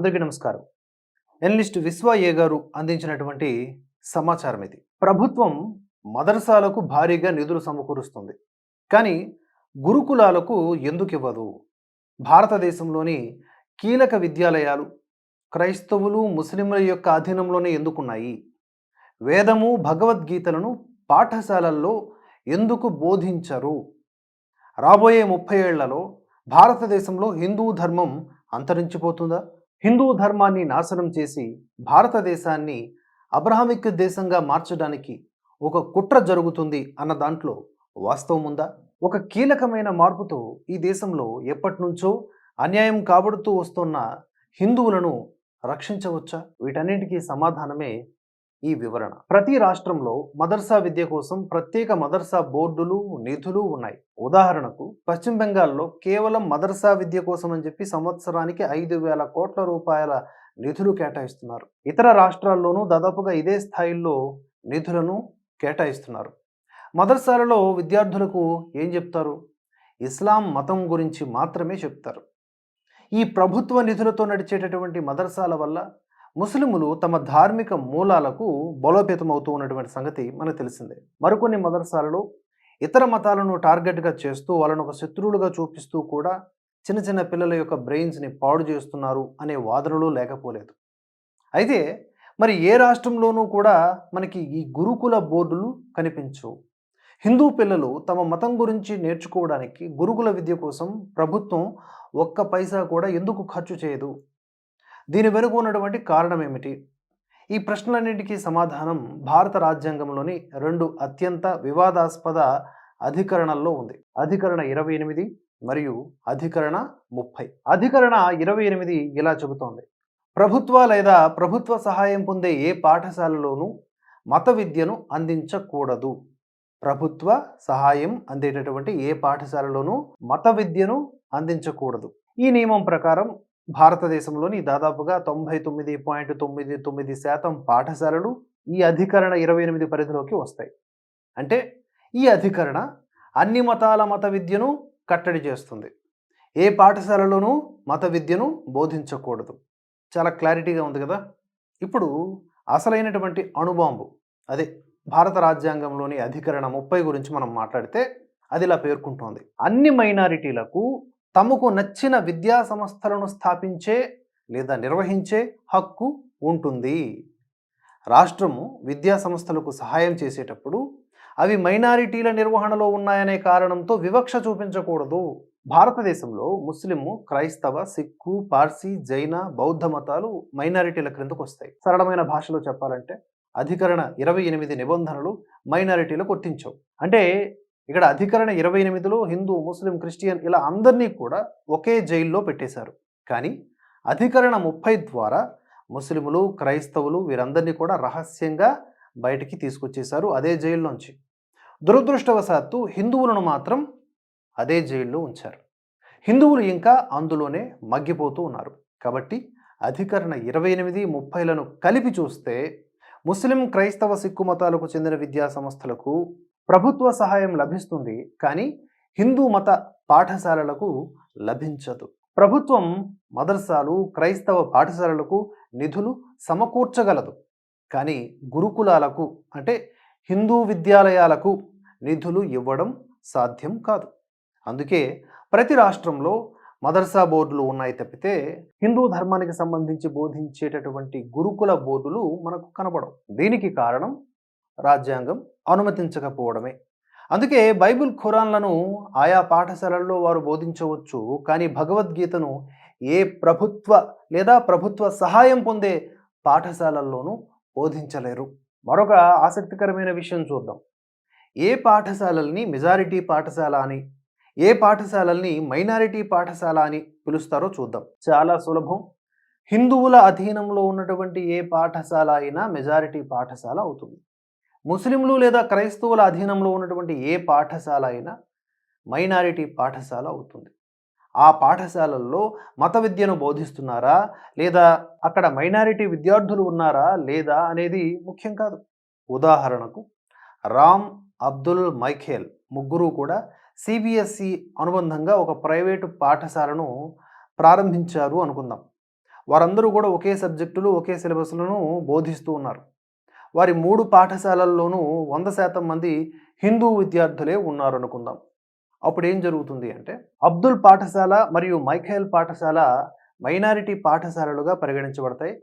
అందరికీ నమస్కారం. ఎనలిస్ట్ విశ్వ ఏ గారు అందించినటువంటి సమాచారం ఇది ప్రభుత్వం మదర్సాలకు భారీగా నిధులు సమకూరుస్తుంది. కానీ గురుకులాలకు ఎందుకు ఇవ్వదు భారతదేశంలోని కీలక విద్యాలయాలు క్రైస్తవులు ముస్లింల యొక్క అధీనంలోనే ఎందుకున్నాయి? వేదము భగవద్గీతలను పాఠశాలల్లో ఎందుకు బోధించరు? రాబోయే ముప్పై ఏళ్ళలో భారతదేశంలో హిందూ ధర్మం అంతరించిపోతుందా? హిందూ ధర్మాన్ని నాశనం చేసి భారతదేశాన్ని అబ్రహామిక్ దేశంగా మార్చడానికి ఒక కుట్ర జరుగుతుంది అన్న దాంట్లో వాస్తవం ఉందా? ఒక కీలకమైన మార్పుతో ఈ దేశంలో ఎప్పటి నుంచో అన్యాయం కాబడుతూ వస్తున్న హిందువులను రక్షించవచ్చా? వీటన్నిటికీ సమాధానమే ఈ వివరణ. ప్రతి రాష్ట్రంలో మదర్సా విద్య కోసం ప్రత్యేక మదర్సా బోర్డులు నిధులు ఉన్నాయి. ఉదాహరణకు పశ్చిమ బెంగాల్లో కేవలం మదర్సా విద్య కోసం అని చెప్పి సంవత్సరానికి ఐదు వేల కోట్ల రూపాయల నిధులు కేటాయిస్తున్నారు. ఇతర రాష్ట్రాల్లోనూ దాదాపుగా ఇదే స్థాయిలో నిధులను కేటాయిస్తున్నారు. మదర్సాలలో విద్యార్థులకు ఏం చెప్తారు? ఇస్లాం మతం గురించి మాత్రమే చెప్తారు. ఈ ప్రభుత్వ నిధులతో నడిచేటటువంటి మదర్సాల వల్ల ముస్లిములు తమ ధార్మిక మూలాలకు బలోపేతమవుతూ ఉన్నటువంటి సంగతి మనకు తెలిసిందే. మరికొన్ని మదర్సాలలో ఇతర మతాలను టార్గెట్గా చేస్తూ వాళ్ళను ఒక శత్రువులుగా చూపిస్తూ కూడా చిన్న చిన్న పిల్లల యొక్క బ్రెయిన్స్ని పాడు చేస్తున్నారు అనే వాదనలు లేకపోలేదు. అయితే మరి ఏ రాష్ట్రంలోనూ కూడా మనకి ఈ గురుకుల బోర్డులు కనిపించవు. హిందూ పిల్లలు తమ మతం గురించి నేర్చుకోవడానికి గురుకుల విద్య కోసం ప్రభుత్వం ఒక్క పైసా కూడా ఎందుకు ఖర్చు చేయదు? దీని వెనుక ఉన్నటువంటి కారణం ఏమిటి? ఈ ప్రశ్నలన్నింటికీ సమాధానం భారత రాజ్యాంగంలోని రెండు అత్యంత వివాదాస్పద అధికరణల్లో ఉంది. అధికరణ ఇరవై ఎనిమిది మరియు అధికరణ ముప్పై. అధికరణ ఇరవై ఎనిమిది ఇలా చెబుతోంది. ప్రభుత్వ లేదా ప్రభుత్వ సహాయం పొందే ఏ పాఠశాలలోనూ మత విద్యను అందించకూడదు. ప్రభుత్వ సహాయం అందేటటువంటి ఏ పాఠశాలలోనూ మత విద్యను అందించకూడదు. ఈ నియమం ప్రకారం భారతదేశంలోని దాదాపుగా తొంభై తొమ్మిది పాయింట్ తొమ్మిది తొమ్మిది శాతం పాఠశాలలు ఈ అధికరణ ఇరవై ఎనిమిది పరిధిలోకి వస్తాయి. అంటే ఈ అధికరణ అన్ని మతాల మత విద్యను కట్టడి చేస్తుంది. ఏ పాఠశాలలోనూ మత విద్యను బోధించకూడదు. చాలా క్లారిటీగా ఉంది కదా? ఇప్పుడు అసలైనటువంటి అణుబాంబు అదే భారత రాజ్యాంగంలోని అధికరణ ముప్పై గురించి మనం మాట్లాడితే అది ఇలా పేర్కొంటోంది. అన్ని మైనారిటీలకు తమకు నచ్చిన విద్యా సంస్థలను స్థాపించే లేదా నిర్వహించే హక్కు ఉంటుంది. రాష్ట్రము విద్యా సంస్థలకు సహాయం చేసేటప్పుడు అవి మైనారిటీల నిర్వహణలో ఉన్నాయనే కారణంతో వివక్ష చూపించకూడదు. భారతదేశంలో ముస్లిము క్రైస్తవ సిక్కు పార్సీ జైన బౌద్ధ మతాలు మైనారిటీల క్రిందకు వస్తాయి. సరళమైన భాషలో చెప్పాలంటే అధికరణ ఇరవై ఎనిమిది నిబంధనలు మైనారిటీలకు వర్తించవు. అంటే ఇక్కడ అధికరణ ఇరవై ఎనిమిదిలో హిందూ ముస్లిం క్రిస్టియన్ ఇలా అందరినీ కూడా ఒకే జైల్లో పెట్టేశారు. కానీ అధికరణ ముప్పై ద్వారా ముస్లిములు క్రైస్తవులు వీరందరినీ కూడా రహస్యంగా బయటికి తీసుకొచ్చేశారు అదే జైల్లోంచి దురదృష్టవశాత్తు హిందువులను మాత్రం అదే జైల్లో ఉంచారు. హిందువులు ఇంకా అందులోనే మగ్గిపోతూ ఉన్నారు. కాబట్టి అధికరణ ఇరవై ఎనిమిది ముప్పైలను కలిపి చూస్తే ముస్లిం క్రైస్తవ సిక్కు మతాలకు చెందిన విద్యా సంస్థలకు ప్రభుత్వ సహాయం లభిస్తుంది కానీ హిందూ మత పాఠశాలలకు లభించదు. ప్రభుత్వం మదర్సాలు క్రైస్తవ పాఠశాలలకు నిధులు సమకూర్చగలదు. కానీ గురుకులాలకు అంటే హిందూ విద్యాలయాలకు నిధులు ఇవ్వడం సాధ్యం కాదు. అందుకే ప్రతి రాష్ట్రంలో మదర్సా బోర్డులు ఉన్నాయి తప్పితే హిందూ ధర్మానికి సంబంధించి బోధించేటటువంటి గురుకుల బోర్డులు మనకు కనపడవు దీనికి కారణం రాజ్యాంగం అనుమతించకపోవడమే. అందుకే బైబిల్ ఖురాన్లను ఆయా పాఠశాలల్లో వారు బోధించవచ్చు కానీ భగవద్గీతను ఏ ప్రభుత్వ లేదా ప్రభుత్వ సహాయం పొందే పాఠశాలల్లోనూ బోధించలేరు. మరొక ఆసక్తికరమైన విషయం చూద్దాం. ఏ పాఠశాలల్ని మెజారిటీ పాఠశాల అని ఏ పాఠశాలల్ని మైనారిటీ పాఠశాల అని పిలుస్తారో చూద్దాం. చాలా సులభం. హిందువుల అధీనంలో ఉన్నటువంటి ఏ పాఠశాల అయినా మెజారిటీ పాఠశాల అవుతుంది. ముస్లింలు లేదా క్రైస్తవుల అధీనంలో ఉన్నటువంటి ఏ పాఠశాల అయినా మైనారిటీ పాఠశాల అవుతుంది. ఆ పాఠశాలల్లో మత విద్యను బోధిస్తున్నారా? లేదా అక్కడ మైనారిటీ విద్యార్థులు ఉన్నారా? లేదా అనేది ముఖ్యం కాదు. ఉదాహరణకు రామ్ అబ్దుల్ మైఖేల్ ముగ్గురు కూడా సిబిఎస్ఈ అనుబంధంగా ఒక ప్రైవేటు పాఠశాలను ప్రారంభించారు అనుకుందాం. వారందరూ కూడా ఒకే సబ్జెక్టులు ఒకే సిలబస్లను బోధిస్తూ ఉన్నారు. వారి మూడు పాఠశాలల్లోనూ వంద శాతం మంది హిందూ విద్యార్థులే ఉన్నారు అనుకుందాం అప్పుడు ఏం జరుగుతుంది అంటే అబ్దుల్ పాఠశాల మరియు మైఖేల్ పాఠశాల మైనారిటీ పాఠశాలలుగా పరిగణించబడతాయి.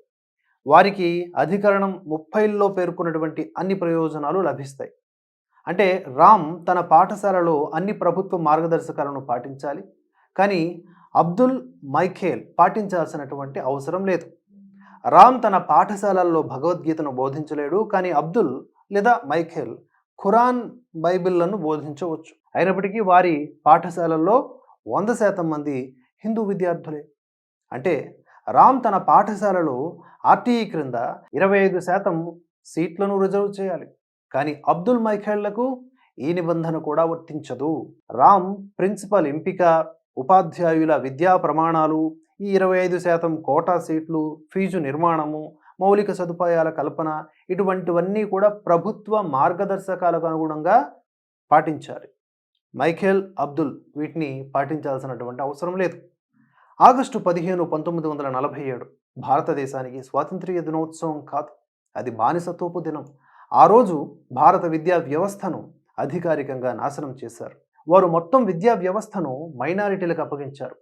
వారికి అధికరణం ముప్పైల్లో పేర్కొన్నటువంటి అన్ని ప్రయోజనాలు లభిస్తాయి. అంటే రామ్ తన పాఠశాలలో అన్ని ప్రభుత్వ మార్గదర్శకాలను పాటించాలి. కానీ అబ్దుల్ మైఖేల్ పాటించాల్సినటువంటి అవసరం లేదు. రామ్ తన పాఠశాలల్లో భగవద్గీతను బోధించలేడు కానీ అబ్దుల్ లేదా మైఖేల్ ఖురాన్ బైబిళ్ళను బోధించవచ్చు. అయినప్పటికీ వారి పాఠశాలల్లో వంద శాతం మంది హిందూ విద్యార్థులే. అంటే రామ్ తన పాఠశాలలో ఆర్టీఈ క్రింద ఇరవై ఐదు శాతం సీట్లను రిజర్వ్ చేయాలి. కానీ అబ్దుల్ మైఖేళ్ళకు ఈ నిబంధన కూడా వర్తించదు. రామ్ ప్రిన్సిపల్ ఎంపిక ఉపాధ్యాయుల విద్యా ప్రమాణాలు ఈ ఇరవై ఐదు శాతం కోటా సీట్లు ఫీజు నిర్మాణము మౌలిక సదుపాయాల కల్పన ఇటువంటివన్నీ కూడా ప్రభుత్వ మార్గదర్శకాలకు అనుగుణంగా పాటించాలి. మైఖేల్ అబ్దుల్ వీటిని పాటించాల్సినటువంటి అవసరం లేదు. ఆగస్టు పదిహేను పంతొమ్మిది వందల నలభై ఏడు భారతదేశానికి స్వాతంత్ర్య దినోత్సవం కాదు. అది బానిసత్వపు దినం. ఆ రోజు భారత విద్యా వ్యవస్థను అధికారికంగా నాశనం చేశారు. వారు మొత్తం విద్యా వ్యవస్థను మైనారిటీలకు అప్పగించారు.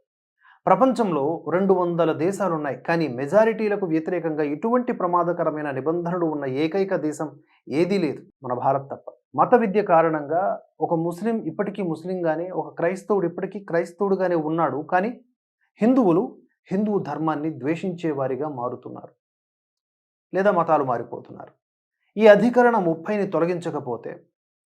ప్రపంచంలో రెండు వందల దేశాలు ఉన్నాయి కానీ మెజారిటీలకు వ్యతిరేకంగా ఎటువంటి ప్రమాదకరమైన నిబంధనలు ఉన్న ఏకైక దేశం ఏదీ లేదు. మన భారత్ తప్ప. మత విద్య కారణంగా ఒక ముస్లిం ఇప్పటికీ ముస్లింగానే ఒక క్రైస్తవుడు ఇప్పటికీ క్రైస్తవుడుగానే ఉన్నాడు. కానీ హిందువులు హిందూ ధర్మాన్ని ద్వేషించేవారిగా మారుతున్నారు. లేదా మతాలు మారిపోతున్నారు. ఈ అధికరణ ముప్పైని తొలగించకపోతే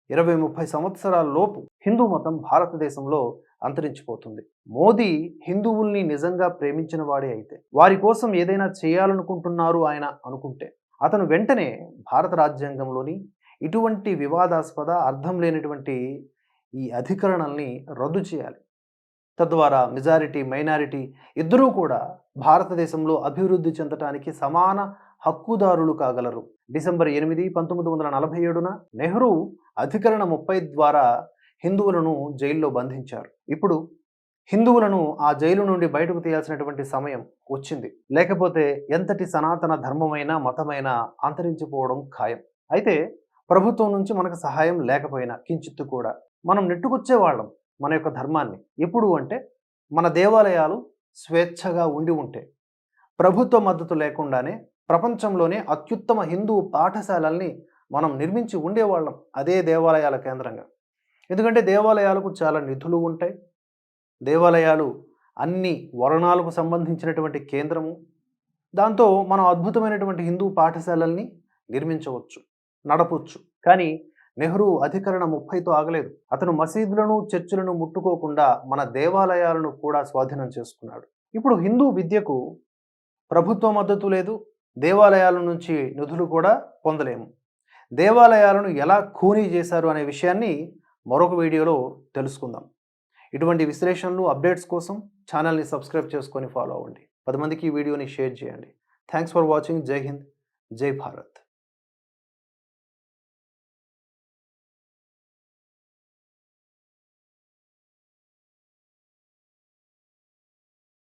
ఇరవై ముప్పై సంవత్సరాల లోపు హిందూ మతం భారతదేశంలో అంతరించిపోతుంది. మోదీ హిందువుల్ని నిజంగా ప్రేమించిన వాడే అయితే వారి కోసం ఏదైనా చేయాలనుకుంటున్నారు ఆయన అనుకుంటే అతను వెంటనే భారత రాజ్యాంగంలోని ఇటువంటి వివాదాస్పద అర్థం లేనటువంటి ఈ అధికరణల్ని రద్దు చేయాలి. తద్వారా మెజారిటీ మైనారిటీ ఇద్దరూ కూడా భారతదేశంలో అభివృద్ధి చెందటానికి సమాన హక్కుదారులు కాగలరు. డిసెంబర్ ఎనిమిది పంతొమ్మిది వందల నలభై ఏడున నెహ్రూ అధికరణ ముప్పై ద్వారా హిందువులను జైల్లో బంధించారు. ఇప్పుడు హిందువులను ఆ జైలు నుండి బయటకు తీయాల్సినటువంటి సమయం వచ్చింది. లేకపోతే ఎంతటి సనాతన ధర్మమైన మతమైనా అంతరించిపోవడం ఖాయం. అయితే ప్రభుత్వం నుంచి మనకు సహాయం లేకపోయినా కించిత్తు కూడా మనం నెట్టుకొచ్చే వాళ్ళం మన యొక్క ధర్మాన్ని. ఎప్పుడు అంటే మన దేవాలయాలు స్వేచ్ఛగా ఉండి ఉంటే ప్రభుత్వ మద్దతు లేకుండానే ప్రపంచంలోనే అత్యుత్తమ హిందూ పాఠశాలల్ని మనం నిర్మించి ఉండేవాళ్ళం అదే దేవాలయాల కేంద్రంగా. ఎందుకంటే దేవాలయాలకు చాలా నిధులు ఉంటాయి. దేవాలయాలు అన్ని వరణాలకు సంబంధించినటువంటి కేంద్రము. దాంతో మనం అద్భుతమైనటువంటి హిందూ పాఠశాలల్ని నిర్మించవచ్చు నడపవచ్చు కానీ నెహ్రూ అధికరణ ముప్పైతో ఆగలేదు. అతను మసీదులను చర్చిలను ముట్టుకోకుండా మన దేవాలయాలను కూడా స్వాధీనం చేసుకున్నాడు. ఇప్పుడు హిందూ విద్యకు ప్రభుత్వ మద్దతు లేదు. దేవాలయాల నుంచి నిధులు కూడా పొందలేము. దేవాలయాలను ఎలా ఖూనీ చేశారు అనే విషయాన్ని మరొక వీడియోలో తెలుసుకుందాం. ఇటువంటి విశ్లేషణలు అప్డేట్స్ కోసం ఛానల్ని సబ్స్క్రైబ్ చేసుకొని ఫాలో అవ్వండి. పది మందికి ఈ వీడియోని షేర్ చేయండి. Thanks for watching. జై హింద్. జై భారత్.